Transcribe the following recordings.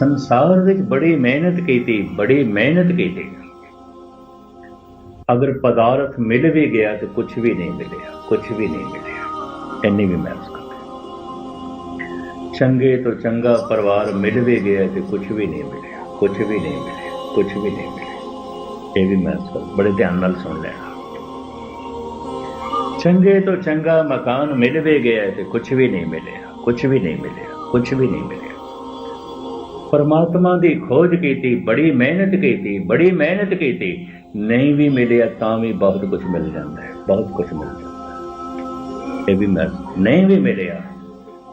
ਸੰਸਾਰ ਵਿੱਚ ਬੜੀ ਮਿਹਨਤ ਕੀਤੀ, ਬੜੀ ਮਿਹਨਤ ਕੀਤੀ। ਅਗਰ ਪਦਾਰਥ ਮਿਲ ਵੀ ਗਿਆ ਤੇ ਕੁਝ ਵੀ ਨਹੀਂ ਮਿਲਿਆ ਕੁਝ ਵੀ ਨਹੀਂ ਮਿਲਿਆ। ਇੰਨੀ ਵੀ ਮਿਹਨਤ ਕਰਦੇ। ਚੰਗੇ ਤੋਂ ਚੰਗਾ ਪਰਿਵਾਰ ਮਿਲ ਵੀ ਗਿਆ ਤੇ ਕੁਝ ਵੀ ਨਹੀਂ ਮਿਲਿਆ ਕੁਝ ਵੀ ਨਹੀਂ ਮਿਲਿਆ ਕੁਝ ਵੀ ਨਹੀਂ ਮਿਲਿਆ। ਇਹ ਵੀ ਮੈਂ ਬੜੇ ਧਿਆਨ ਨਾਲ ਸੁਣ ਲੈਣਾ। ਚੰਗੇ ਤੋਂ ਚੰਗਾ ਮਕਾਨ ਮਿਲ ਵੀ ਗਿਆ ਤੇ ਕੁਝ ਵੀ ਨਹੀਂ ਮਿਲਿਆ ਕੁਝ ਵੀ ਨਹੀਂ ਮਿਲਿਆ ਕੁਝ ਵੀ ਨਹੀਂ ਮਿਲਿਆ। ਪਰਮਾਤਮਾ ਦੀ ਖੋਜ ਕੀਤੀ, ਬੜੀ ਮਿਹਨਤ ਕੀਤੀ, ਬੜੀ ਮਿਹਨਤ ਕੀਤੀ, ਨਹੀਂ ਵੀ ਮਿਲਿਆ ਤਾਂ ਵੀ ਬਹੁਤ ਕੁਝ ਮਿਲ ਜਾਂਦਾ ਹੈ, ਬਹੁਤ ਕੁਝ ਮਿਲ ਜਾਂਦਾ ਹੈ। ਇਹ ਵੀ ਮੈਂ ਨਹੀਂ ਵੀ ਮਿਲਿਆ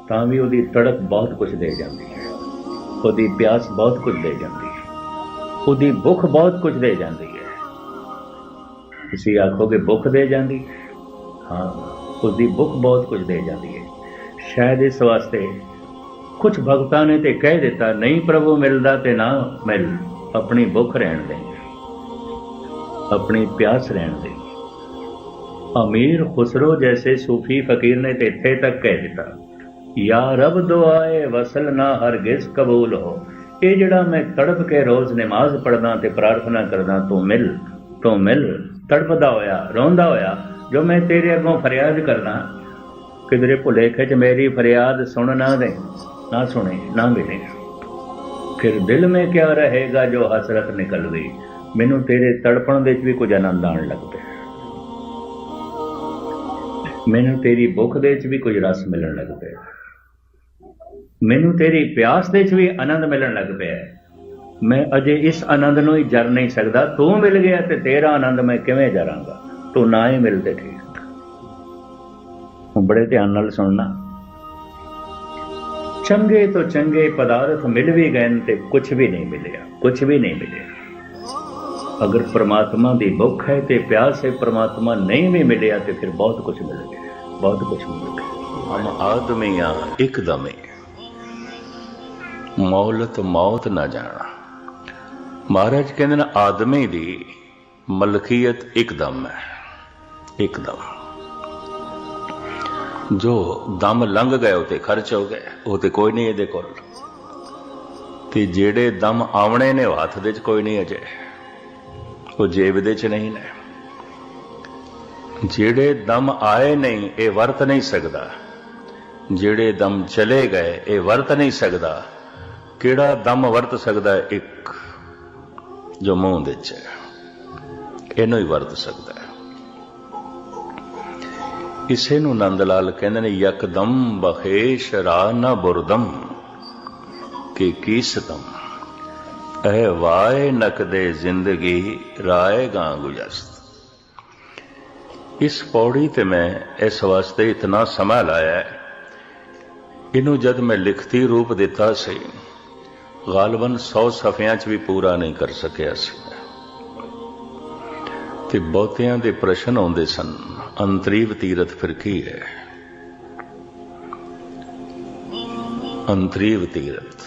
ਤਾਂ ਵੀ ਉਹਦੀ ਤੜਪ ਬਹੁਤ ਕੁਝ ਦੇ ਜਾਂਦੀ ਹੈ। ਉਹਦੀ ਪਿਆਸ ਬਹੁਤ ਕੁਝ ਦੇ ਜਾਂਦੀ ਹੈ। ਉਹਦੀ ਭੁੱਖ ਬਹੁਤ ਕੁਝ ਦੇ ਜਾਂਦੀ ਹੈ। ਤੁਸੀਂ ਆਖੋਗੇ ਭੁੱਖ ਦੇ ਜਾਂਦੀ ਹਾਂ? ਉਹਦੀ ਭੁੱਖ ਬਹੁਤ ਕੁਝ ਦੇ ਜਾਂਦੀ ਹੈ। ਸ਼ਾਇਦ ਇਸ ਵਾਸਤੇ ਕੁਝ ਭਗਤਾਂ ਨੇ ਤੇ ਕਹਿ ਦਿੱਤਾ, ਨਹੀਂ ਪ੍ਰਭੂ, ਮਿਲਦਾ ਤੇ ਨਾ ਮਿਲ। ਆਪਣੀ ਭੁੱਖ ਰਹਿਣ ਦੇ। ਆਪਣੀ ਪਿਆਸ ਰਹਿਣ ਦੇ। ਅਮੀਰ ਖੁਸਰੋ ਜੈਸੇ ਸੂਫੀ ਫਕੀਰ ਨੇ ਤੇ ਇੱਥੇ ਤੱਕ ਕਹਿ ਦਿੱਤਾ, ਯਾ ਰਬ ਦੁਆਏ, ਵਸਲ ਨਾ ਹਰਗਿਜ਼ ਕਬੂਲ ਹੋ। ਇਹ ਜਿਹੜਾ ਮੈਂ ਤੜਪ ਕੇ ਰੋਜ਼ ਨਮਾਜ਼ ਪੜਦਾ ਤੇ ਪ੍ਰਾਰਥਨਾ ਕਰਦਾ, ਤੂੰ ਮਿਲ ਤੂੰ ਮਿਲ। ਤੜਪਦਾ ਹੋਇਆ, ਰੋਂਦਾ ਹੋਇਆ, ਜੋ ਮੈਂ ਤੇਰੇ ਅੱਗੋਂ ਫਰਿਆਦ ਕਰਦਾ, ਕਿਧਰੇ ਭੁਲੇਖੇ ਚ ਮੇਰੀ ਫਰਿਆਦ ਸੁਣ ਨਾ ਦੇ। ਨਾ ਸੁਣੇ, ਨਾ ਮਿਲੇ। ਫਿਰ ਦਿਲ ਮੇ ਕਿਆ ਰਹੇਗਾ ਜੋ ਹਸਰਤ ਨਿਕਲ ਗਈ ਮੈਨੂੰ ਤੇਰੇ ਤੜਪਣ ਦੇ ਵਿੱਚ ਵੀ ਕੁਝ ਆਨੰਦ ਆਉਣ ਲੱਗ ਪਿਆ। ਮੈਨੂੰ ਤੇਰੀ ਭੁੱਖ ਦੇ ਵਿੱਚ ਵੀ ਕੁਝ ਰਸ ਮਿਲਣ ਲੱਗ ਪਿਆ। ਮੈਨੂੰ ਤੇਰੀ ਪਿਆਸ ਦੇ ਵਿੱਚ ਵੀ ਆਨੰਦ ਮਿਲਣ ਲੱਗ ਪਿਆ। ਮੈਂ ਅਜੇ ਇਸ ਆਨੰਦ ਨੂੰ ਹੀ ਜਰ ਨਹੀਂ ਸਕਦਾ। ਤੂੰ ਮਿਲ ਗਿਆ ਤੇ ਤੇਰਾ ਆਨੰਦ ਮੈਂ ਕਿਵੇਂ ਜਰਾਂਗਾ? ਤੂੰ ਨਾ ਹੀ ਮਿਲਦੇ ਠੀਕ ਬੜੇ ਧਿਆਨ ਨਾਲ ਸੁਣਨਾ। ਚੰਗੇ ਤੋਂ ਚੰਗੇ ਪਦਾਰਥ ਮਿਲ ਵੀ ਗਏ ਨੇ ਤੇ ਕੁਝ ਵੀ ਨਹੀਂ ਮਿਲਿਆ ਕੁਝ ਵੀ ਨਹੀਂ ਮਿਲਿਆ। ਅਗਰ ਪ੍ਰਮਾਤਮਾ ਦੀ ਭੁੱਖ ਹੈ ਤੇ ਪਿਆਸ ਹੈ, ਪ੍ਰਮਾਤਮਾ ਨਹੀਂ ਵੀ ਮਿਲਿਆ ਤੇ ਫਿਰ ਬਹੁਤ ਕੁਝ ਮਿਲ ਗਿਆ, ਬਹੁਤ ਕੁਝ ਮਿਲ ਗਿਆ। ਹਮ ਆਦਮੀਆਂ ਇੱਕਦਮੇ ਮੌਲਤ ਮੌਤ ਨਾ ਜਾਣਾ। ਮਹਾਰਾਜ ਕਹਿੰਦੇ ਨੇ, ਆਦਮੀ ਦੀ ਮਲਕੀਅਤ ਇੱਕਦਮ ਹੈ, ਇੱਕਦਮ। ਜੋ ਦਮ ਲੰਘ ਗਏ, ਉਹ ਤੇ ਖਰਚ ਹੋ ਗਏ। ਉਹ ਤੇ ਕੋਈ ਨਹੀਂ ਇਹਦੇ ਕੋਲ। ਤੇ ਜਿਹੜੇ ਦਮ ਆਵਣੇ ਨੇ, ਉਹ ਹੱਥ ਦੇ ਚ ਕੋਈ ਨਹੀਂ ਅਜੇ। ਉਹ ਜੇਬ ਦੇ ਚ ਨਹੀਂ ਨੇ। ਜਿਹੜੇ ਦਮ ਆਏ ਨਹੀਂ, ਇਹ ਵਰਤ ਨਹੀਂ ਸਕਦਾ। ਜਿਹੜੇ ਦਮ ਚਲੇ ਗਏ, ਇਹ ਵਰਤ ਨਹੀਂ ਸਕਦਾ। ਕਿਹੜਾ ਦਮ ਵਰਤ ਸਕਦਾ? ਇੱਕ। ਜੋ ਮੂੰਹ ਦੇ ਚ ਇਹਨੂੰ ਹੀ ਵਰਤ ਸਕਦਾ। ਇਸੇ ਨੂੰ ਨੰਦ ਲਾਲ ਕਹਿੰਦੇ ਨੇ, ਯਕਦਮ ਬਖੇਸ਼ ਰਾ ਨਾ ਬੁਰਦਮ। ਕਿ ਕੀਸਤਮ? ਐ ਵਾਏ ਨਕਦੇ ਜ਼ਿੰਦਗੀ ਰਾਏ ਗਾਂ ਗੁਜਸਤ। ਇਸ ਪੌੜੀ ਤੇ ਮੈਂ ਇਸ ਵਾਸਤੇ ਇਤਨਾ ਸਮਾਂ ਲਾਇਆ ਇਹਨੂੰ ਜਦ ਮੈਂ ਲਿਖਤੀ ਰੂਪ ਦਿੱਤਾ ਸੀ, ਗਾਲਬਨ 100 ਸਫ਼ਿਆਂ 'ਚ ਵੀ ਪੂਰਾ ਨਹੀਂ ਕਰ ਸਕਿਆ ਸੀ। ਤੇ ਬਹੁਤਿਆਂ ਦੇ ਪ੍ਰਸ਼ਨ ਆਉਂਦੇ ਸਨ। ਅੰਤਰੀਵ ਤੀਰਥ ਫਿਰ ਕੀ ਹੈ? ਅੰਤਰੀਵ ਤੀਰਥ।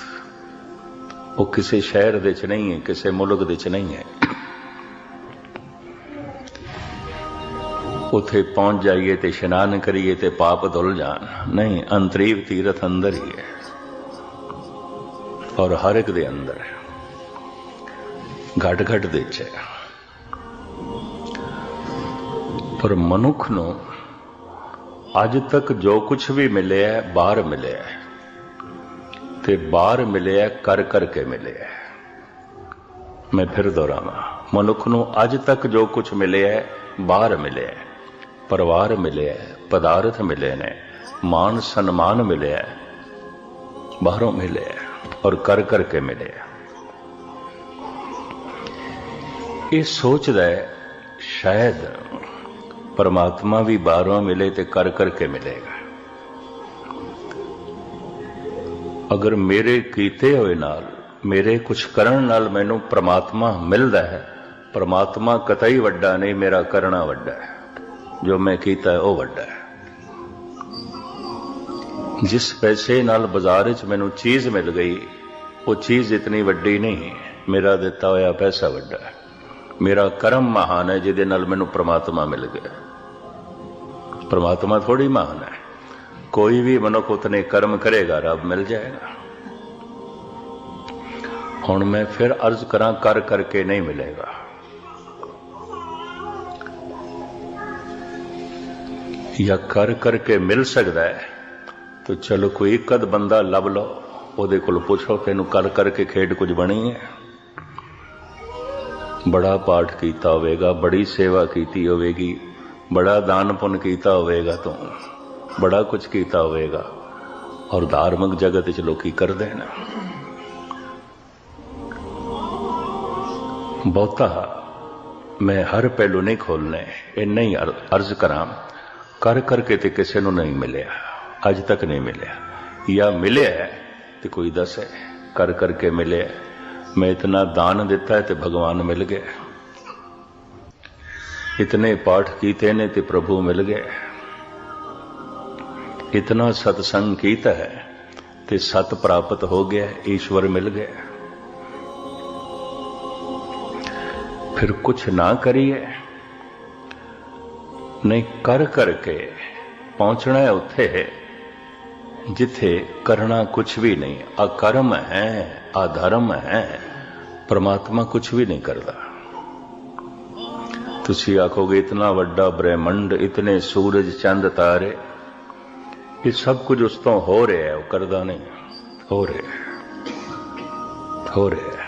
ਉਹ ਕਿਸੇ ਸ਼ਹਿਰ ਦੇ ਚ ਨਹੀਂ ਹੈ, ਕਿਸੇ ਮੁਲਕ ਦੇ ਚ ਨਹੀਂ ਹੈ। ਉਥੇ ਪਹੁੰਚ ਜਾਈਏ ਤੇ ਇਸ਼ਨਾਨ ਕਰੀਏ ਤੇ ਪਾਪ ਧੁਲ ਜਾਣ। ਨਹੀਂ, ਅੰਤਰੀਵ ਤੀਰਥ ਅੰਦਰ ਹੀ ਹੈ। ਔਰ ਹਰ ਇੱਕ ਦੇ ਅੰਦਰ। ਹੈ ਘਟ ਘਟ ਦੇ ਚ ਹੈ। ਪਰ ਮਨੁੱਖ ਨੂੰ ਅੱਜ ਤੱਕ ਜੋ ਕੁਝ ਵੀ ਮਿਲਿਆ ਹੈ, ਬਾਹਰ ਮਿਲਿਆ ਹੈ। ਤੇ ਬਾਹਰ ਮਿਲਿਆ ਹੈ, ਕਰ ਕਰਕੇ ਮਿਲਿਆ ਹੈ। ਮੈਂ ਫਿਰ ਦੁਹਰਾਵਾਂ ਮਨੁੱਖ ਨੂੰ ਅੱਜ ਤੱਕ ਜੋ ਕੁਝ ਮਿਲਿਆ ਹੈ, ਬਾਹਰ ਮਿਲਿਆ ਪਰਿਵਾਰ ਮਿਲਿਆ ਹੈ, ਪਦਾਰਥ ਮਿਲੇ ਨੇ ਮਾਨ ਸਨਮਾਨ ਮਿਲਿਆ ਬਾਹਰੋਂ ਮਿਲਿਆ ਹੈ ਔਰ ਕਰ ਕਰਕੇ ਮਿਲਿਆ ਇਹ ਸੋਚਦਾ ਹੈ ਸ਼ਾਇਦ ਪਰਮਾਤਮਾ ਵੀ ਬਾਹਰੋਂ ਮਿਲੇ ਤੇ ਕਰ ਕਰਕੇ ਮਿਲੇਗਾ। ਅਗਰ ਮੇਰੇ ਕੀਤੇ ਹੋਏ ਨਾਲ, ਮੇਰੇ ਕੁਝ ਕਰਨ ਨਾਲ ਮੈਨੂੰ ਪ੍ਰਮਾਤਮਾ ਮਿਲਦਾ ਹੈ, ਪ੍ਰਮਾਤਮਾ ਕਤਈ ਵੱਡਾ ਨਹੀਂ, ਮੇਰਾ ਕਰਨਾ ਵੱਡਾ ਹੈ। ਜੋ ਮੈਂ ਕੀਤਾ ਉਹ ਵੱਡਾ ਹੈ। ਜਿਸ ਪੈਸੇ ਨਾਲ ਬਾਜ਼ਾਰ ਵਿੱਚ ਮੈਨੂੰ ਚੀਜ਼ ਮਿਲ ਗਈ, ਉਹ ਚੀਜ਼ ਇਤਨੀ ਵੱਡੀ ਨਹੀਂ, ਮੇਰਾ ਦਿੱਤਾ ਹੋਇਆ ਪੈਸਾ ਵੱਡਾ ਹੈ। ਮੇਰਾ ਕਰਮ ਮਹਾਨ ਹੈ, ਜਿਹਦੇ ਨਾਲ ਮੈਨੂੰ ਪ੍ਰਮਾਤਮਾ ਮਿਲ ਗਿਆ। ਪ੍ਰਮਾਤਮਾ ਥੋੜੀ ਮਹਾਨ ਹੈ। ਕੋਈ ਵੀ ਮਨੁੱਖ ਉਤਨੇ ਕਰਮ ਕਰੇਗਾ, ਰੱਬ ਮਿਲ ਜਾਏਗਾ। ਹੁਣ ਮੈਂ ਫਿਰ ਅਰਜ਼ ਕਰਾਂ, ਕਰ ਕਰਕੇ ਨਹੀਂ ਮਿਲੇਗਾ। ਜਾਂ ਕਰ ਕਰਕੇ ਮਿਲ ਸਕਦਾ ਹੈ, ਤਾਂ ਚਲੋ ਕੋਈ ਇੱਕ ਅੱਧ ਬੰਦਾ ਲੱਭ ਲਓ। ਉਹਦੇ ਕੋਲ ਪੁੱਛੋ ਤੈਨੂੰ ਕਰ ਕਰਕੇ ਖੇਡ ਕੁਝ ਬਣੀ ਹੈ? ਬੜਾ ਪਾਠ ਕੀਤਾ ਹੋਵੇਗਾ, ਬੜੀ ਸੇਵਾ ਕੀਤੀ ਹੋਵੇਗੀ। ਬੜਾ ਦਾਨ ਪੁੰਨ ਕੀਤਾ ਹੋਵੇਗਾ ਤੂੰ, ਬੜਾ ਕੁਝ ਕੀਤਾ ਹੋਵੇਗਾ। ਔਰ ਧਾਰਮਿਕ ਜਗਤ ਵਿੱਚ ਲੋਕੀ ਕਰਦੇ ਨੇ। ਬਹੁਤਾ, ਮੈਂ ਹਰ ਪਹਿਲੂ ਨਹੀਂ ਖੋਲਨੇ ਇਹ ਨਹੀਂ ਅਰਜ਼ ਕਰਾਂ, ਕਰ ਕਰਕੇ ਤੇ ਕਿਸੇ ਨੂੰ ਨਹੀਂ ਮਿਲਿਆ, ਅੱਜ ਤੱਕ ਨਹੀਂ ਮਿਲਿਆ। ਜਾਂ ਮਿਲਿਆ ਹੈ ਤੇ ਕੋਈ ਦੱਸੇ, ਕਰ ਕਰਕੇ ਮਿਲਿਆ ਮੈਂ ਇਤਨਾ ਦਾਨ ਦਿੱਤਾ ਹੈ ਤੇ ਭਗਵਾਨ ਮਿਲ ਗਿਆ ਇਤਨੇ ਪਾਠ ਕੀਤੇ ਨੇ ਤੇ ਪ੍ਰਭੂ ਮਿਲ ਗਏ ਇਤਨਾ ਸਤਸੰਗ ਕੀਤਾ ਹੈ ਤੇ ਸਤ ਪ੍ਰਾਪਤ ਹੋ ਗਿਆ ਈਸ਼ਵਰ ਮਿਲ ਗਿਆ ਫਿਰ ਕੁਛ ਨਾ ਕਰੀਏ ਨਹੀਂ ਕਰ ਕਰਕੇ ਪਹੁੰਚਣਾ ਹੈ ਉੱਥੇ ਜਿੱਥੇ ਕਰਨਾ ਕੁਛ ਵੀ ਨਹੀਂ ਅਕਰਮ ਹੈ ਅਧਰਮ ਹੈ ਪਰਮਾਤਮਾ ਕੁਛ ਵੀ ਨਹੀਂ ਕਰਦਾ ਤੁਸੀਂ ਆਖੋਗੇ, ਇਤਨਾ ਵੱਡਾ ਬ੍ਰਹਿਮੰਡ, ਇਤਨੇ ਸੂਰਜ, ਚੰਦ, ਤਾਰੇ, ਇਹ ਸਭ ਕੁਝ ਉਸ ਤੋਂ ਹੋ ਰਿਹਾ ਹੈ, ਉਹ ਕਰਦਾ ਨਹੀਂ, ਹੋ ਰਿਹਾ ਹੋ ਰਿਹਾ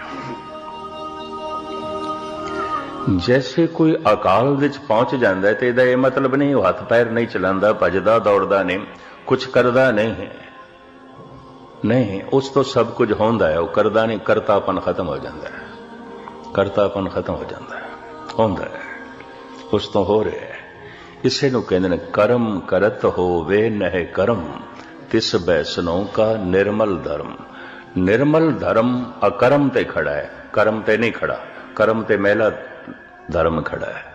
ਜੈਸੇ ਕੋਈ ਅਕਾਲ ਵਿੱਚ ਪਹੁੰਚ ਜਾਂਦਾ ਹੈ, ਤੇ ਇਹਦਾ ਇਹ ਮਤਲਬ ਨਹੀਂ, ਉਹ ਹੱਥ ਪੈਰ ਨਹੀਂ ਚਲਾਉਂਦਾ, ਭਜਦਾ, ਦੌੜਦਾ ਨਹੀਂ ਕੁਝ ਕਰਦਾ ਨਹੀਂ। ਹੈ ਨਹੀਂ, ਉਸ ਤੋਂ ਸਭ ਕੁਝ ਹੁੰਦਾ ਹੈ, ਉਹ ਕਰਦਾ ਨਹੀਂ, ਕਰਤਾਪਨ ਖਤਮ ਹੋ ਜਾਂਦਾ ਹੈ। ਕਰਤਾਪਨ ਖਤਮ ਹੋ ਜਾਂਦਾ ਹੈ, ਹੁੰਦਾ ਹੈ। ਉਸ ਤੋਂ ਹੋ ਰਿਹਾ ਹੈ। ਇਸੇ ਨੂੰ ਕਹਿੰਦੇ ਨੇ, ਕਰਮ ਕਰਤ ਹੋਵੇ ਨਹਿ ਕਰਮ, ਤਿਸ ਬੈਸਨੋਂ ਕਾ ਨਿਰਮਲ ਧਰਮ। ਨਿਰਮਲ ਧਰਮ ਅਕਰਮ ਤੇ ਖੜਾ ਹੈ, ਕਰਮ ਤੇ ਨਹੀਂ ਖੜਾ। ਕਰਮ ਤੇ ਮਹਿਲਾ ਧਰਮ ਖੜਾ ਹੈ।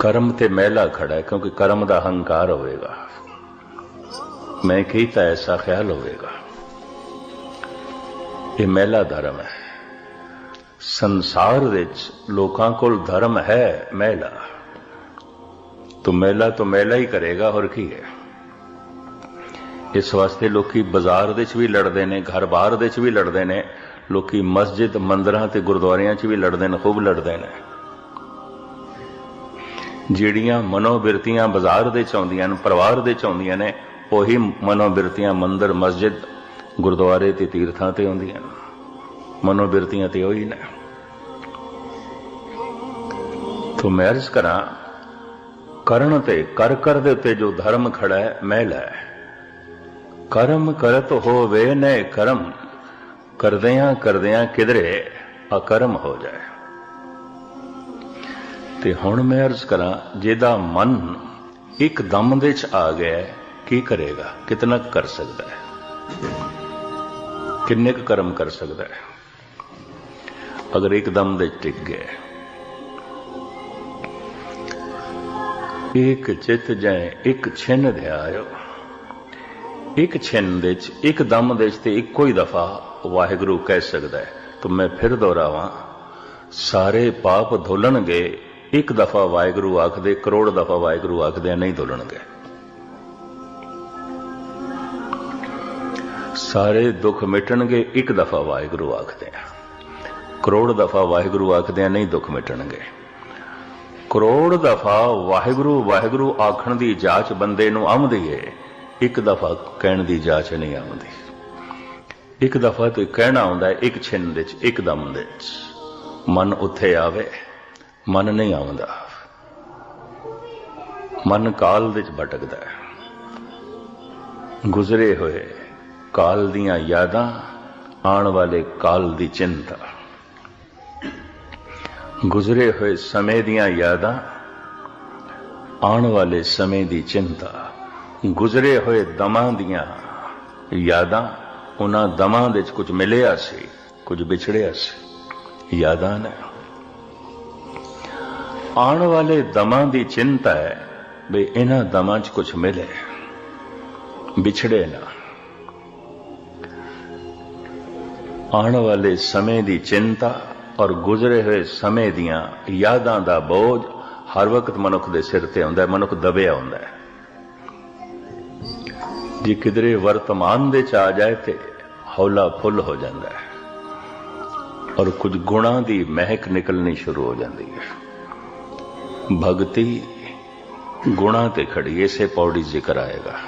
ਕਰਮ ਤੇ ਮਹਿਲਾ ਖੜਾ ਹੈ, ਕਿਉਂਕਿ ਕਰਮ ਦਾ ਹੰਕਾਰ ਹੋਵੇਗਾ। ਮੈਂ ਕੀਤਾ ਐਸਾ ਖਿਆਲ ਹੋਵੇਗਾ। ਇਹ ਮਹਿਲਾ ਧਰਮ ਹੈ। ਸੰਸਾਰ ਵਿੱਚ ਲੋਕਾਂ ਕੋਲ ਧਰਮ ਹੈ ਮਹਿਲਾ ਤੋ ਮਹਿਲਾ ਤੋਂ ਮਹਿਲਾ ਹੀ ਕਰੇਗਾ, ਹੋਰ ਕੀ ਹੈ? ਇਸ ਵਾਸਤੇ ਲੋਕੀ ਬਾਜ਼ਾਰ ਦੇ ਵਿੱਚ ਵੀ ਲੜਦੇ ਨੇ, ਘਰ ਬਾਹਰ ਦੇ ਵਿੱਚ ਵੀ ਲੜਦੇ ਨੇ, ਲੋਕੀ ਮਸਜਿਦ, ਮੰਦਰਾਂ ਤੇ ਗੁਰਦੁਆਰਿਆਂ 'ਚ ਵੀ ਲੜਦੇ ਨੇ, ਖੂਬ ਲੜਦੇ ਨੇ। ਜਿਹੜੀਆਂ ਮਨੋਬਿਰਤੀਆਂ ਬਾਜ਼ਾਰ ਦੇ ਚ ਆਉਂਦੀਆਂ ਨੇ, ਪਰਿਵਾਰ ਦੇ ਚ ਆਉਂਦੀਆਂ ਨੇ, ਉਹੀ ਮਨੋਬਿਰਤੀਆਂ ਮੰਦਰ, ਮਸਜਿਦ, ਗੁਰਦੁਆਰੇ ਤੇ ਤੀਰਥਾਂ ਤੇ ਆਉਂਦੀਆਂ ਨੇ। ਮਨੋਬਿਰਤੀਆਂ ਤੇ ਉਹੀ ਨੇ। ਤੋਂ ਮੈਂ ਅਰਜ਼ ਕਰਾਂ, ਕਰਨ ਤੇ ਕਰ ਕਰ ਦੇ ਉੱਤੇ ਜੋ ਧਰਮ ਖੜਾ ਹੈ ਮਹਿਲ ਹੈ ਕਰਮ ਕਰਤ ਹੋਵੇ ਨੈ ਕਰਮ, ਕਰਦਿਆਂ ਕਰਦਿਆਂ ਕਿਧਰੇ ਅਕਰਮ ਹੋ ਜਾਏ। ਤੇ ਹੁਣ ਮੈਂ ਅਰਜ਼ ਕਰਾਂ, ਜਿਹਦਾ ਮਨ ਇੱਕ ਦਮ ਦੇ ਚ ਆ ਗਿਆ ਕੀ ਕਰੇਗਾ? ਕਿਤਨਾ ਕੁ ਕਰ ਸਕਦਾ ਹੈ? ਕਿੰਨੇ ਕੁ ਕਰਮ ਕਰ ਸਕਦਾ ਹੈ? ਅਗਰ ਇੱਕ ਦਮ ਦੇ ਚ ਟਿਕ ਗਿਆ ਇੱਕ ਚਿਤ ਜੈ ਇੱਕ ਛਿਨ ਧਿਆਇਓ ਇੱਕ ਛਿਨ ਦੇ ਚ ਇੱਕ ਦਮ ਦੇ ਚ ਤੇ ਇੱਕੋ ਹੀ ਦਫਾ ਵਾਹਿਗੁਰੂ ਕਹਿ ਸਕਦਾ ਹੈ। ਤਾਂ ਮੈਂ ਫਿਰ ਦੁਹਰਾਵਾਂ, ਸਾਰੇ ਪਾਪ ਧੁੱਲਣਗੇ, ਇੱਕ ਦਫਾ ਵਾਹਿਗੁਰੂ ਆਖਦੇ, ਕਰੋੜ ਦਫਾ ਵਾਹਿਗੁਰੂ ਆਖਦੇ ਨਹੀਂ ਧੁੱਲਣਗੇ। ਸਾਰੇ ਦੁੱਖ ਮਿਟਣਗੇ, ਇੱਕ ਦਫਾ ਵਾਹਿਗੁਰੂ ਆਖਦੇ ਆ। ਕਰੋੜ ਦਫਾ ਵਾਹਿਗੁਰੂ ਆਖਦੇ ਨਹੀਂ ਦੁੱਖ ਮਿਟਣਗੇ। ਕਰੋੜ ਦਫਾ ਵਾਹਿਗੁਰੂ ਵਾਹਿਗੁਰੂ ਆਖਣ ਦੀ ਜਾਚ ਬੰਦੇ ਨੂੰ ਆਉਂਦੀ ਏ, ਇੱਕ ਦਫਾ ਕਹਿਣ ਦੀ ਜਾਚ ਨਹੀਂ ਆਉਂਦੀ। ਇੱਕ ਦਫਾ ਤੇ ਕਹਿਣਾ ਆਉਂਦਾ ਹੈ ਇੱਕ ਛਿਨ ਦੇ ਚ ਇੱਕ ਦਮ ਦੇ ਚ ਮਨ ਉੱਥੇ ਆਵੇ, ਮਨ ਨਹੀਂ ਆਉਂਦਾ। ਮਨ ਕਾਲ ਵਿੱਚ ਭਟਕਦਾ ਹੈ ਗੁਜ਼ਰੇ ਹੋਏ ਕਾਲ ਦੀਆਂ ਯਾਦਾਂ ਆਉਣ ਵਾਲੇ ਕਾਲ ਦੀ ਚਿੰਤਾ। ਗੁਜ਼ਰੇ ਹੋਏ ਸਮੇਂ ਦੀਆਂ ਯਾਦਾਂ, ਆਉਣ ਵਾਲੇ ਸਮੇਂ ਦੀ ਚਿੰਤਾ, ਗੁਜ਼ਰੇ ਹੋਏ ਦਮਾਂ ਦੀਆਂ ਯਾਦਾਂ, ਉਹਨਾਂ ਦਮਾਂ ਵਿੱਚ ਕੁਝ ਮਿਲਿਆ ਸੀ, ਕੁਝ ਵਿਛੜਿਆ ਸੀ। ਯਾਦਾਂ ਨੇ। ਆਉਣ ਵਾਲੇ ਦਮਾਂ ਦੀ ਚਿੰਤਾ ਹੈ ਵੀ ਇਹਨਾਂ ਦਮਾਂ 'ਚ ਕੁਝ ਮਿਲੇ, ਵਿਛੜੇ ਨਾ। ਆਉਣ ਵਾਲੇ ਸਮੇਂ ਦੀ ਚਿੰਤਾ ਔਰ ਗੁਜ਼ਰੇ ਹੋਏ ਸਮੇਂ ਦੀਆਂ ਯਾਦਾਂ ਦਾ ਬੋਝ ਹਰ ਵਕਤ ਮਨੁੱਖ ਦੇ ਸਿਰ ਤੇ ਹੁੰਦਾ ਹੈ, ਮਨੁੱਖ ਦਬਿਆ ਹੁੰਦਾ ਹੈ। ਜੇ ਕਿਧਰੇ ਵਰਤਮਾਨ ਦੇ ਚ ਆ ਜਾਏ ਤੇ ਹੌਲਾ ਫੁੱਲ ਹੋ ਜਾਂਦਾ ਹੈ ਔਰ ਕੁਝ ਗੁਣਾਂ ਦੀ ਮਹਿਕ ਨਿਕਲਣੀ ਸ਼ੁਰੂ ਹੋ ਜਾਂਦੀ ਹੈ। ਭਗਤੀ ਗੁਣਾਂ ਤੇ ਖੜੀ, ਇਸੇ ਪੌੜੀ ਜ਼ਿਕਰ ਆਏਗਾ।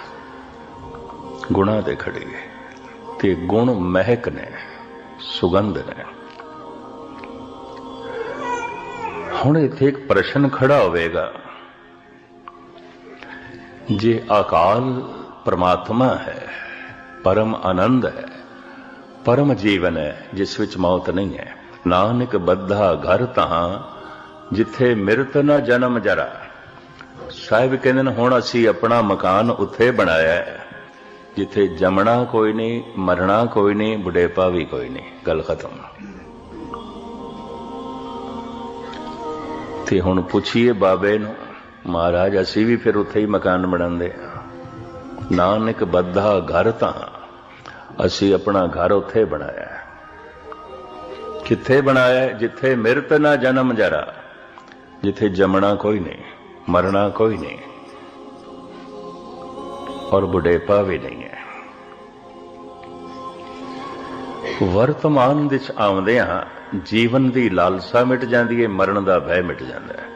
ਗੁਣਾਂ ਤੇ ਖੜੀ ਹੈ ਤੇ ਗੁਣ ਮਹਿਕ ਨੇ, ਸੁਗੰਧ ਨੇ। ਹੁਣ ਇੱਥੇ ਇੱਕ ਪ੍ਰਸ਼ਨ ਖੜਾ ਹੋਵੇਗਾ। ਜੇ ਅਕਾਲ ਪ੍ਰਮਾਤਮਾ ਹੈ, ਪਰਮ ਆਨੰਦ ਹੈ, ਪਰਮ ਜੀਵਨ ਹੈ, ਜਿਸ ਵਿੱਚ ਮੌਤ ਨਹੀਂ ਹੈ, ਨਾਨਕ ਬੱਧਾ ਘਰ ਤਾਂ ਜਿੱਥੇ ਮਿਰਤ ਨਾ ਜਨਮ ਜਰਾ। ਸਾਹਿਬ ਕਹਿੰਦੇ ਨੇ, ਹੁਣ ਅਸੀਂ ਆਪਣਾ ਮਕਾਨ ਉੱਥੇ ਬਣਾਇਆ ਹੈ, ਜਿੱਥੇ ਜੰਮਣਾ ਕੋਈ ਨਹੀਂ, ਮਰਨਾ ਕੋਈ ਨਹੀਂ, ਬੁਢੇਪਾ ਵੀ ਕੋਈ ਨਹੀਂ। ਗੱਲ ਖਤਮ। ਤੇ ਹੁਣ ਪੁੱਛੀਏ ਬਾਬੇ ਨੂੰ, ਮਹਾਰਾਜ, ਅਸੀਂ ਵੀ ਫਿਰ ਉੱਥੇ ਹੀ ਮਕਾਨ ਬਣਾਉਂਦੇ ਹਾਂ। ਨਾਨਕ ਬੱਧਾ ਘਰ ਤਾਂ, ਅਸੀਂ ਆਪਣਾ ਘਰ ਉੱਥੇ ਬਣਾਇਆ ਕਿੱਥੇ ਬਣਾਇਆ ਜਿੱਥੇ ਮਿਰਤ ਨਾ ਜਨਮ ਜਰਾ, ਜਿੱਥੇ ਜੰਮਣਾ ਕੋਈ ਨਹੀਂ, ਮਰਨਾ ਕੋਈ ਨਹੀਂ, ਔਰ ਬੁਢੇਪਾ ਵੀ ਨਹੀਂ ਹੈ। ਵਰਤਮਾਨ ਵਿੱਚ ਆਉਂਦੇ ਹਾਂ, ਜੀਵਨ ਦੀ ਲਾਲਸਾ ਮਿਟ ਜਾਂਦੀ ਹੈ ਮਰਨ ਦਾ ਭੈ ਮਿਟ ਜਾਂਦਾ ਹੈ।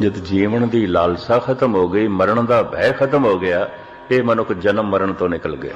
ਜਦ ਜੀਵਨ ਦੀ ਲਾਲਸਾ ਖਤਮ ਹੋ ਗਈ, ਮਰਨ ਦਾ ਭੈ ਖਤਮ ਹੋ ਗਿਆ, ਇਹ ਮਨੁੱਖ ਜਨਮ ਮਰਨ ਤੋਂ ਨਿਕਲ ਗਿਆ।